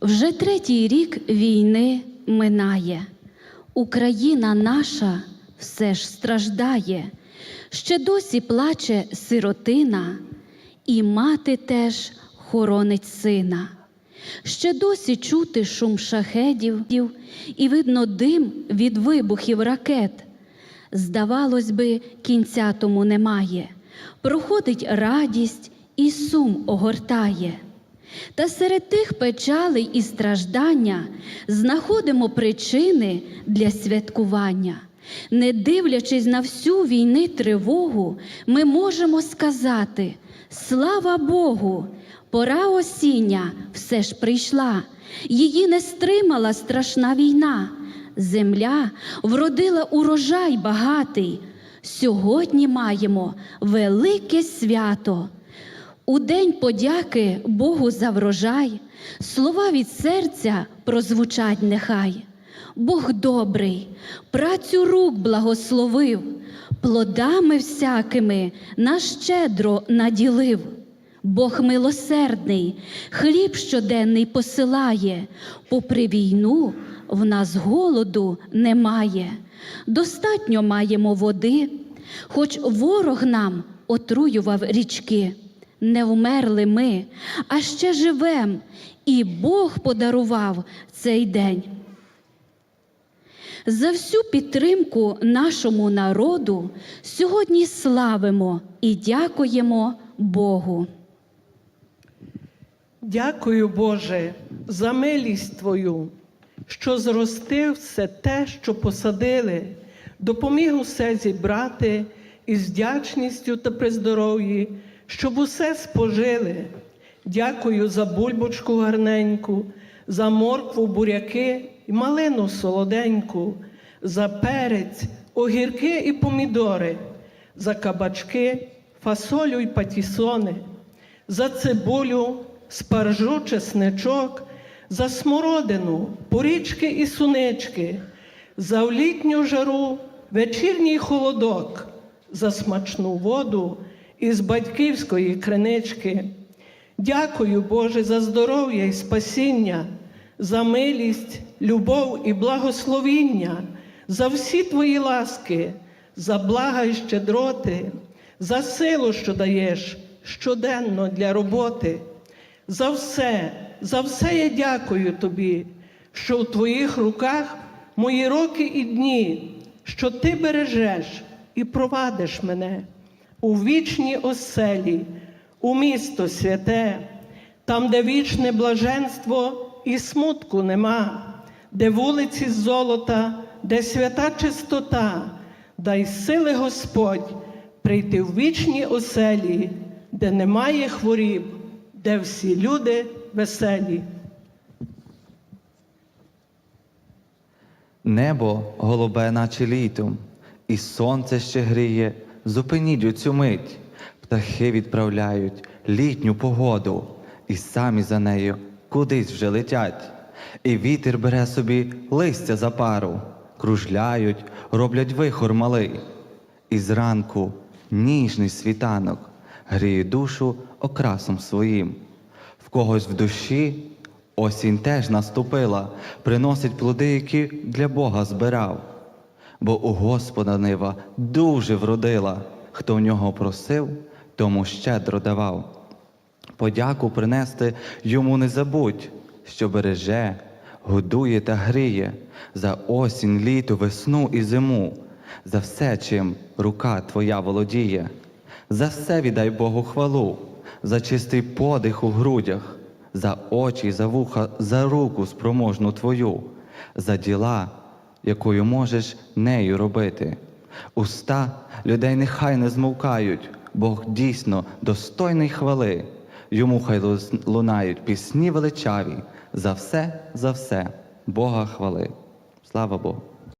Вже третій рік війни минає. Україна наша все ж страждає. Ще досі плаче сиротина, і мати теж хоронить сина. Ще досі чути шум шахедів, і видно дим від вибухів ракет. Здавалось би, кінця тому немає. Проходить радість і сум огортає. Та серед тих печалей і страждання знаходимо причини для святкування. Не дивлячись на всю війни тривогу, ми можемо сказати: слава Богу! Пора осіння все ж прийшла, її не стримала страшна війна. Земля вродила урожай багатий. Сьогодні маємо велике свято. У день подяки Богу за врожай, слова від серця прозвучать нехай. Бог добрий, працю рук благословив, плодами всякими нас щедро наділив. Бог милосердний, хліб щоденний посилає, попри війну в нас голоду немає. Достатньо маємо води, хоч ворог нам отруював річки. Не вмерли ми, а ще живем, і Бог подарував цей день. За всю підтримку нашому народу сьогодні славимо і дякуємо Богу. Дякую, Боже, за милість Твою, що зростив все те, що посадили, допоміг усе зібрати із вдячністю та при здоров'ї, щоб усе спожили. Дякую за бульбочку гарненьку, за моркву, буряки і малину солоденьку, за перець, огірки і помідори, за кабачки, фасолю й патісони, за цибулю, спаржу, чесничок, за смородину, порічки і сунички, за в літню жару, вечірній холодок, за смачну воду із батьківської кринички. Дякую, Боже, за здоров'я і спасіння, за милість, любов і благословіння, за всі твої ласки, за блага і щедроти, за силу, що даєш щоденно для роботи. За все, за все я дякую тобі, що у твоїх руках мої роки і дні, що ти бережеш і провадиш мене у вічній оселі, у місто святе, там, де вічне блаженство і смутку нема, де вулиці золота, де свята чистота, дай сили Господь прийти в вічні оселі, де немає хворіб, де всі люди веселі. Небо голубе, наче літом, і сонце ще гріє, зупиніть у цю мить. Птахи відправляють літню погоду, і самі за нею кудись вже летять. І вітер бере собі листя за пару, кружляють, роблять вихор малий. І зранку ніжний світанок гріє душу окрасом своїм. В когось в душі осінь теж наступила, приносить плоди, які для Бога збирав. Бо у Господа нива дуже вродила, хто в нього просив, тому щедро давав. Подяку принести йому не забудь, що береже, годує та гріє за осінь, літо, весну і зиму, за все, чим рука твоя володіє. За все віддай Богу хвалу, за чистий подих у грудях, за очі, за вуха, за руку спроможну твою, за діла, якою можеш нею робити. Уста людей нехай не змовкають, Бог дійсно достойний хвали. Йому хай лунають пісні величаві, за все, за все, Бога хвали. Слава Богу.